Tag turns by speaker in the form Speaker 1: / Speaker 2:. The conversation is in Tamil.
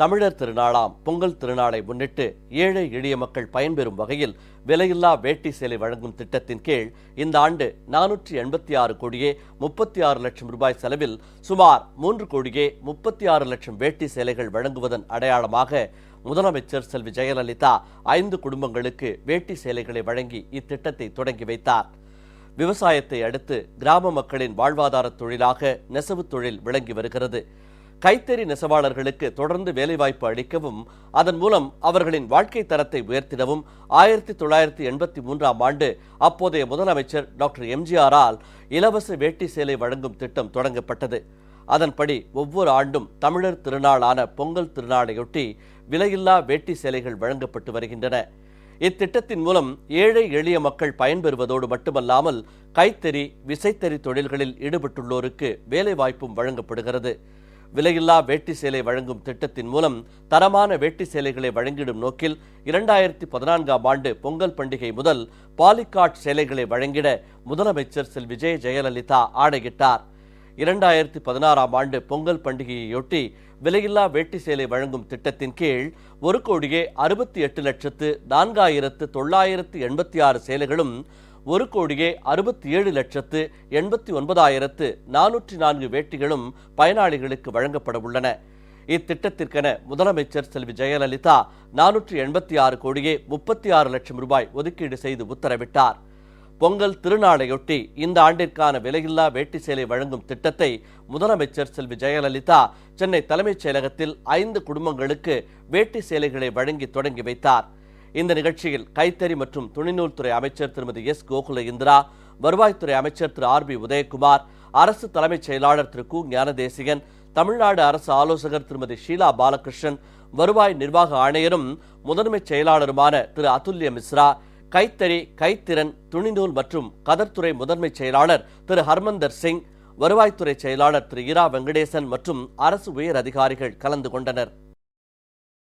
Speaker 1: தமிழர் திருநாளாம் பொங்கல் திருநாளை முன்னிட்டு ஏழை எளிய மக்கள் பயன்பெறும் வகையில் விலையில்லா வேட்டி சேலை வழங்கும் திட்டத்தின் கீழ் இந்த ஆண்டு நானூற்றி எண்பத்தி ஆறு கோடியே முப்பத்தி ஆறு லட்சம் ரூபாய் செலவில் சுமார் மூன்று கோடியே முப்பத்தி ஆறு லட்சம் வேட்டி சேலைகள் வழங்குவதன் அடையாளமாக முதலமைச்சர் செல்வி ஜெயலலிதா ஐந்து குடும்பங்களுக்கு வேட்டி சேலைகளை வழங்கி இத்திட்டத்தை தொடங்கி வைத்தார் விவசாயத்தை அடுத்து கிராம மக்களின் வாழ்வாதார தொழிலாக நெசவு தொழில் விளங்கி வருகிறது கைத்தறி நெசவாளர்களுக்கு தொடர்ந்து வேலைவாய்ப்பு அளிக்கவும் அதன் மூலம் அவர்களின் வாழ்க்கை தரத்தை உயர்த்திடவும் ஆயிரத்தி தொள்ளாயிரத்தி எண்பத்தி மூன்றாம் ஆண்டு அப்போதைய முதலமைச்சர் டாக்டர் எம்ஜிஆரால் இலவச வேட்டி சேலை வழங்கும் திட்டம் தொடங்கப்பட்டது அதன்படி ஒவ்வொரு ஆண்டும் தமிழர் திருநாளான பொங்கல் திருநாளையொட்டி விலையில்லா வேட்டி சேலைகள் வழங்கப்பட்டு வருகின்றன இத்திட்டத்தின் மூலம் ஏழை எளிய மக்கள் பயன்பெறுவதோடு மட்டுமல்லாமல் கைத்தறி விசைத்தறி தொழில்களில் ஈடுபட்டுள்ளோருக்கு வேலைவாய்ப்பும் வழங்கப்படுகிறது விலையில்லா வேட்டி சேலை வழங்கும் திட்டத்தின் மூலம் தரமான வேட்டி சேலைகளை வழங்கிடும் நோக்கில் இரண்டாயிரத்தி பதினான்காம் ஆண்டு பொங்கல் பண்டிகை முதல் பாலிகாட் சேலைகளை வழங்கிட முதலமைச்சர் செல் விஜய் ஜெயலலிதா ஆணையிட்டார் இரண்டாயிரத்தி பதினாறாம் ஆண்டு பொங்கல் பண்டிகையையொட்டி விலையில்லா வேட்டி சேலை வழங்கும் திட்டத்தின் கீழ் ஒரு கோடியே அறுபத்தி எட்டு லட்சத்து நான்காயிரத்து தொள்ளாயிரத்து எண்பத்தி ஆறு சேலைகளும் ஒரு கோடியே அறுபத்தி ஏழு லட்சத்து எண்பத்தி ஒன்பதாயிரத்து நானூற்றி நான்கு வேட்டிகளும் பயனாளிகளுக்கு வழங்கப்பட உள்ளன இத்திட்டத்திற்கென முதலமைச்சர் செல்வி ஜெயலலிதா நானூற்றி எண்பத்தி ஆறு கோடியே முப்பத்தி ஆறு லட்சம் ரூபாய் ஒதுக்கீடு செய்து உத்தரவிட்டார் பொங்கல் திருநாளையொட்டி இந்த ஆண்டிற்கான விலையில்லா வேட்டி சேலை வழங்கும் திட்டத்தை முதலமைச்சர் செல்வி ஜெயலலிதா சென்னை தலைமைச் செயலகத்தில் ஐந்து குடும்பங்களுக்கு வேட்டி சேலைகளை வழங்கி தொடங்கி வைத்தார் இந்த நிகழ்ச்சியில் கைத்தறி மற்றும் துணிநூல் துறை அமைச்சர் திருமதி எஸ் கோகுல இந்திரா வருவாய்த்துறை அமைச்சர் திரு ஆர் பி உதயகுமார் அரசு தலைமைச் செயலாளர் திரு கு ஞானதேசிகன் தமிழ்நாடு அரசு ஆலோசகர் திருமதி ஷீலா பாலகிருஷ்ணன் வருவாய் நிர்வாக ஆணையரும் முதன்மைச் செயலாளருமான திரு அதுல்ய மிஸ்ரா கைத்தறி கைத்திறன் துணிநூல் மற்றும் கதர்துறை முதன்மை செயலாளர் திரு ஹர்மந்தர் சிங் வருவாய்த்துறை செயலாளர் திரு இரா வெங்கடேசன் மற்றும் அரசு உயர் அதிகாரிகள் கலந்து கொண்டனர்